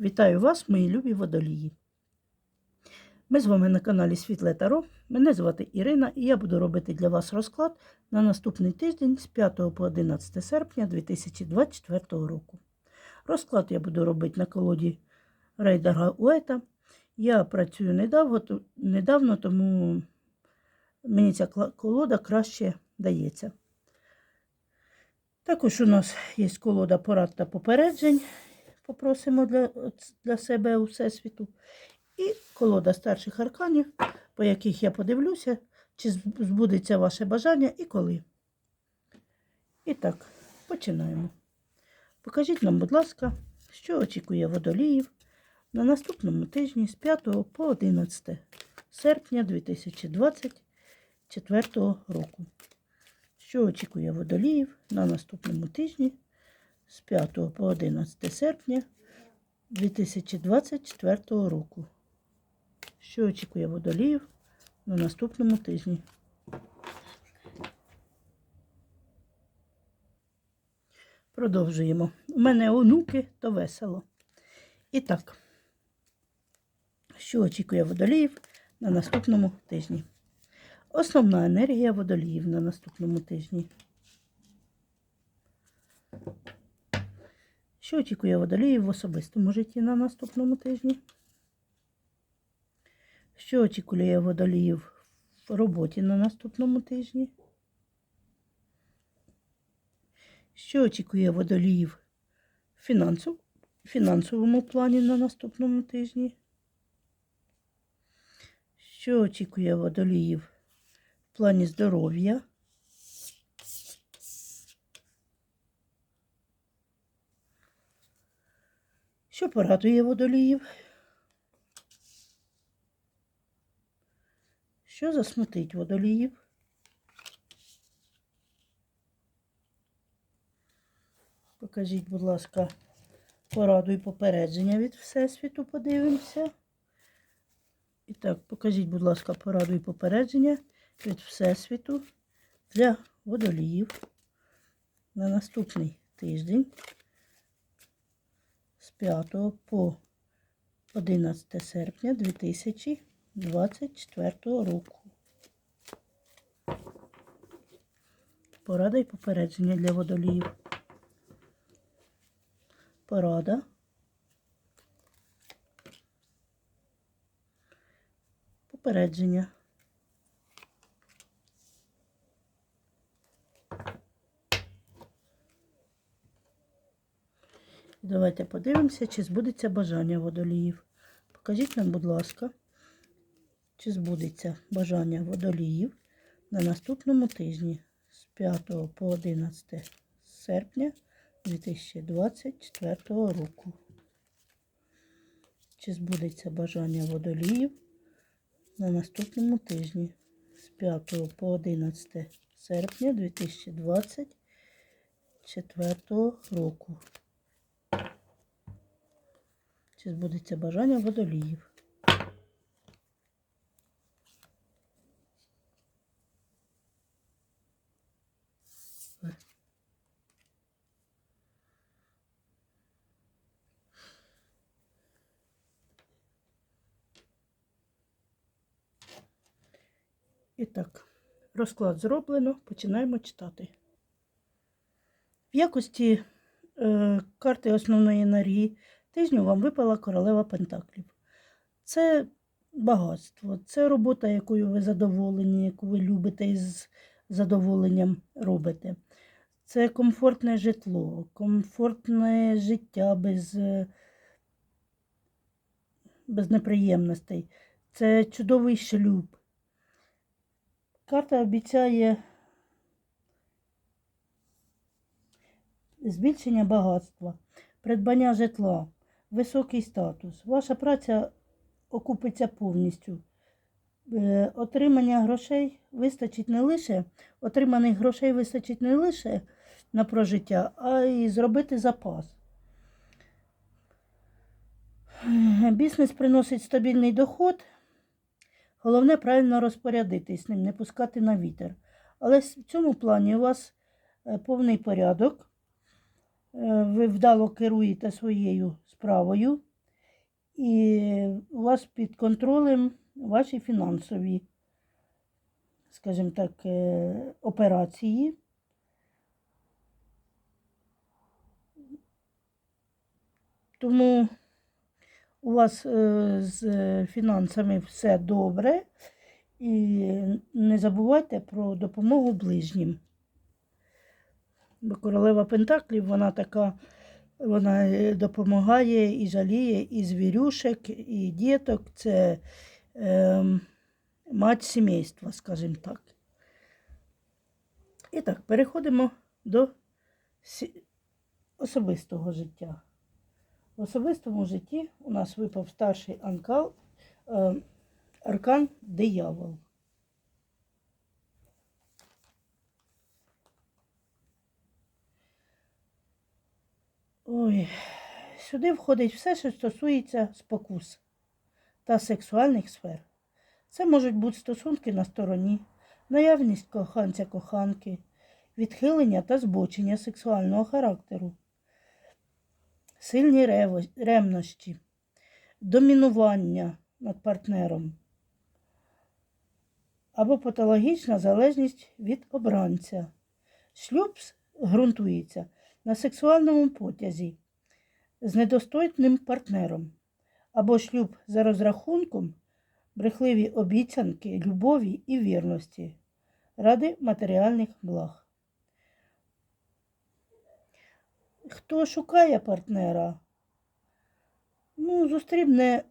Вітаю вас, мої любі водолії. Ми з вами на каналі Світле Таро. Мене звати Ірина і я буду робити для вас розклад на наступний тиждень з 5 по 11 серпня 2024 року. Розклад я буду робити на колоді Рейдера Уета. Я працюю недавно, недавно, тому мені ця колода краще дається. Також у нас є колода порад та попереджень. Попросимо для, для себе у Всесвіту. І колода старших арканів, по яких я подивлюся, чи збудеться ваше бажання і коли. І так, починаємо. Покажіть нам, будь ласка, що очікує водоліїв на наступному тижні з 5 по 11 серпня 2024 року. Що очікує водоліїв на наступному тижні з 5 по 11 серпня 2024 року. Що очікує водоліїв на наступному тижні? Продовжуємо. У мене онуки, то весело. І так, що очікує водоліїв на наступному тижні? Основна енергія водоліїв на наступному тижні. Що очікує водоліїв в особистому житті на наступному тижні? Що очікує водоліїв в роботі на наступному тижні? Що очікує водоліїв в фінансов... фінансовому плані на наступному тижні? Що очікує водоліїв в плані здоров'я? Що порадує водоліїв? Що засмутить водоліїв? Покажіть, будь ласка, пораду і попередження від Всесвіту, подивимося. І так, покажіть, будь ласка, пораду і попередження від Всесвіту для водоліїв на наступний тиждень 5 по 11 серпня 2024 року. Порада і попередження для водоліїв. Порада. Попередження. Давайте подивимося, чи збудеться бажання водоліїв. Покажіть нам, будь ласка, чи збудеться бажання водоліїв на наступному тижні з 5 по 11 серпня 2024 року. Чи збудеться бажання водоліїв на наступному тижні з 5 по 11 серпня 2024 року. Чи збудеться бажання водоліїв? І так, розклад зроблено, починаємо читати. В якості е, карти основної енергії тижню вам випала королева Пентаклів. Це багатство, це робота, якою ви задоволені, яку ви любите і з задоволенням робите. Це комфортне житло, комфортне життя без, без неприємностей. Це чудовий шлюб. Карта обіцяє збільшення багатства, придбання житла, високий статус. Ваша праця окупиться повністю. Е, Отримання грошей вистачить не лише, отриманих грошей вистачить не лише на прожиття, а й зробити запас. Бізнес приносить стабільний доход. Головне правильно розпорядитись ним, не пускати на вітер. Але в цьому плані у вас е, повний порядок. Е, Ви вдало керуєте своєю справою. і у вас під контролем ваші фінансові, скажімо так, е, операції. Тому у вас е, з фінансами все добре. І не забувайте про допомогу ближнім. Бо королева Пентаклів, вона така, вона е, допомагає і жаліє і звірюшек, і діток. Це е, мать сімейства, скажімо так. І так, переходимо до особистого життя. В особистому житті у нас випав старший анкал, е, аркан диявол. Ой, сюди входить все, що стосується спокус та сексуальних сфер. Це можуть бути стосунки на стороні, наявність коханця-коханки, відхилення та збочення сексуального характеру, сильні ревнощі, домінування над партнером або патологічна залежність від обранця. Шлюб ґрунтується на сексуальному потязі з недостойним партнером, або шлюб за розрахунком, брехливі обіцянки, любові і вірності ради матеріальних благ. Хто шукає партнера? Ну, зустрібне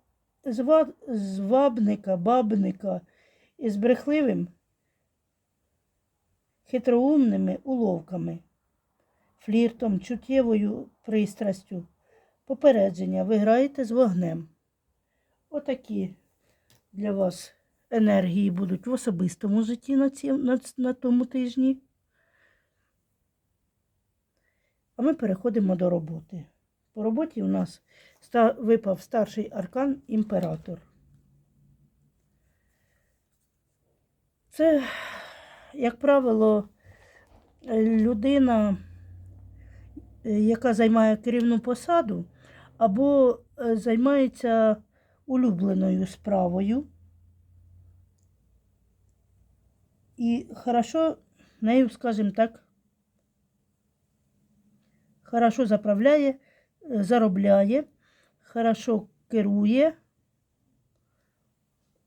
звабника, бабника із брехливим, хитроумними уловками, фліртом, чуттєвою пристрастю, попередження. Ви граєте з вогнем. Отакі для вас енергії будуть в особистому житті на, ці, на, на тому тижні. А ми переходимо до роботи. По роботі у нас випав старший аркан імператор. Це, як правило, людина, яка займає керівну посаду, або е, займається улюбленою справою. І хорошо нею, скажімо так, хорошо заправляє, е, заробляє, хорошо керує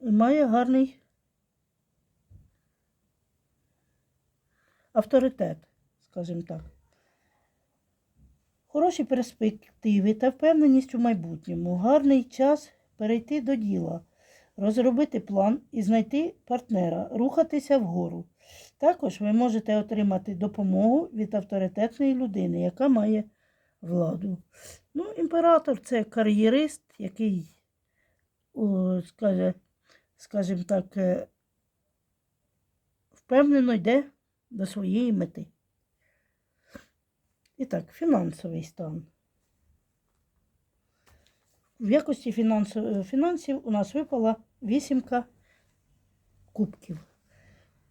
і має гарний авторитет, скажімо так. Хороші перспективи та впевненість у майбутньому. Гарний час перейти до діла, розробити план і знайти партнера, рухатися вгору. Також ви можете отримати допомогу від авторитетної людини, яка має владу. Ну, імператор це кар'єрист, який, скажімо так, е, впевнено йде до своєї мети. І так, фінансовий стан. В якості фінансів у нас випала вісімка кубків.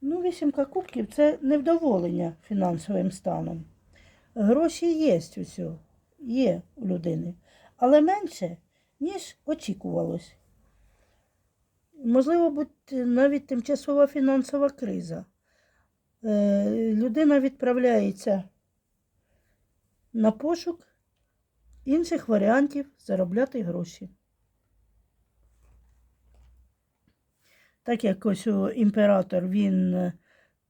Ну, вісімка кубків це невдоволення фінансовим станом. Гроші є усе, є у людини, але менше, ніж очікувалось. Можливо, бути навіть тимчасова фінансова криза. Е, людина відправляється на пошук інших варіантів заробляти гроші. Так як ось імператор він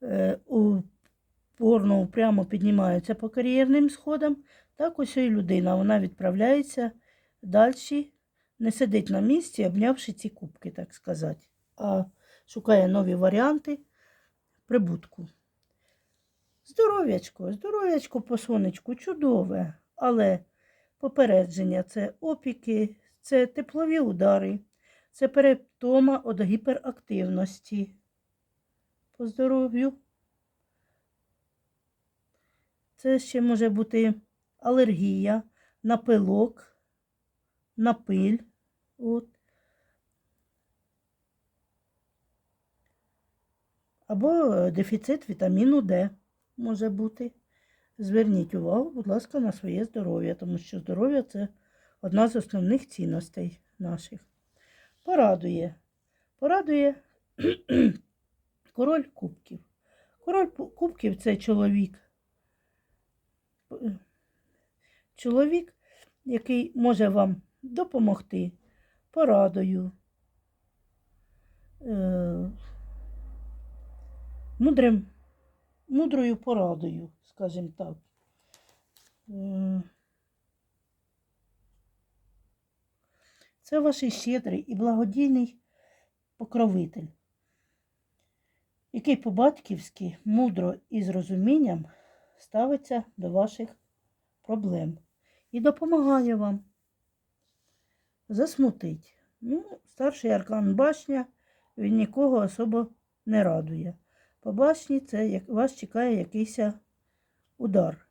е, упорно прямо піднімається по кар'єрним сходам, так ось і людина вона відправляється далі, не сидить на місці, обнявши ці кубки, так сказати, а шукає нові варіанти прибутку. Здоров'ячко, здоров'ячко по сонечку чудове, але попередження це опіки, це теплові удари, це перетома від гіперактивності. По здоров'ю. Це ще може бути алергія на пилок, на пиль. От. Або е, дефіцит вітаміну Д може бути. Зверніть увагу, будь ласка, на своє здоров'я, тому що здоров'я це одна з основних цінностей наших. Порадує. Порадує король кубків. Король кубків це чоловік. Чоловік, який може вам допомогти порадою, е, мудрим, мудрою порадою, скажімо так. Е, Це ваш щедрий і благодійний покровитель, який по-батьківськи мудро і з розумінням ставиться до ваших проблем і допомагає вам. Засмутить. Ну, старший аркан башня, він нікого особо не радує. По башні це як, вас чекає якийсь удар,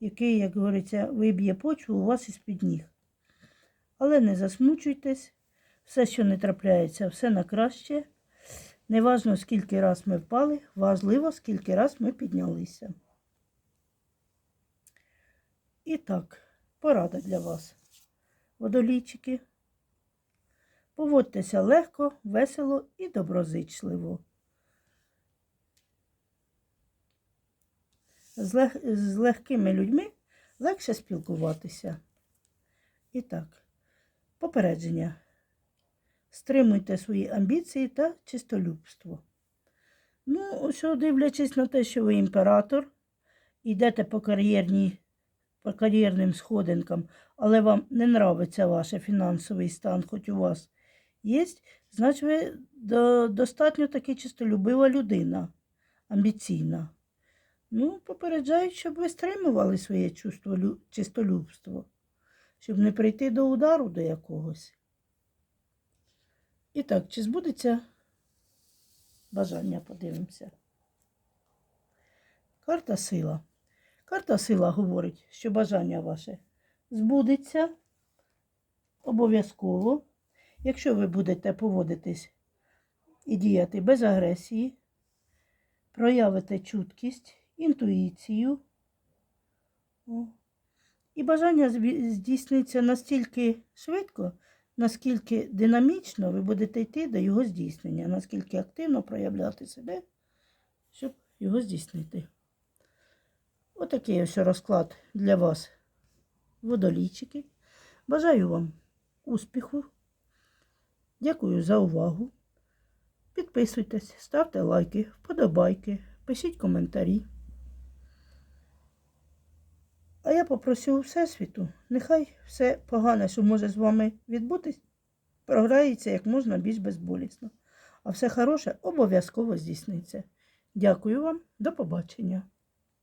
який, як говориться, виб'є почву у вас із-під ніг. Але не засмучуйтесь, все, що не трапляється, все на краще. Неважно, скільки раз ми впали, важливо, скільки раз ми піднялися. І так, порада для вас, водолійчики. Поводьтеся легко, весело і доброзичливо. З, лег... з легкими людьми легше спілкуватися. І так, попередження. Стримуйте свої амбіції та чистолюбство. Ну, ось дивлячись на те, що ви імператор, йдете по по кар'єрним сходинкам, але вам не нравиться ваш фінансовий стан, хоч у вас є, значить ви достатньо таки чистолюбива людина, амбіційна. Ну, попереджають, щоб ви стримували своє чувство, чистолюбство, щоб не прийти до удару до якогось. І так, чи збудеться бажання, подивимося. Карта сила. Карта сила говорить, що бажання ваше збудеться обов'язково, якщо ви будете поводитись і діяти без агресії, проявите чуткість, інтуїцію. І бажання здійсниться настільки швидко, наскільки динамічно ви будете йти до його здійснення, наскільки активно проявляти себе, щоб його здійснити. Отакий ось розклад для вас, водолійчики. Бажаю вам успіху. Дякую за увагу. Підписуйтесь, ставте лайки, вподобайки, пишіть коментарі. А я попросю Всесвіту, нехай все погане, що може з вами відбутись, програється як можна більш безболісно. А все хороше обов'язково здійсниться. Дякую вам, до побачення.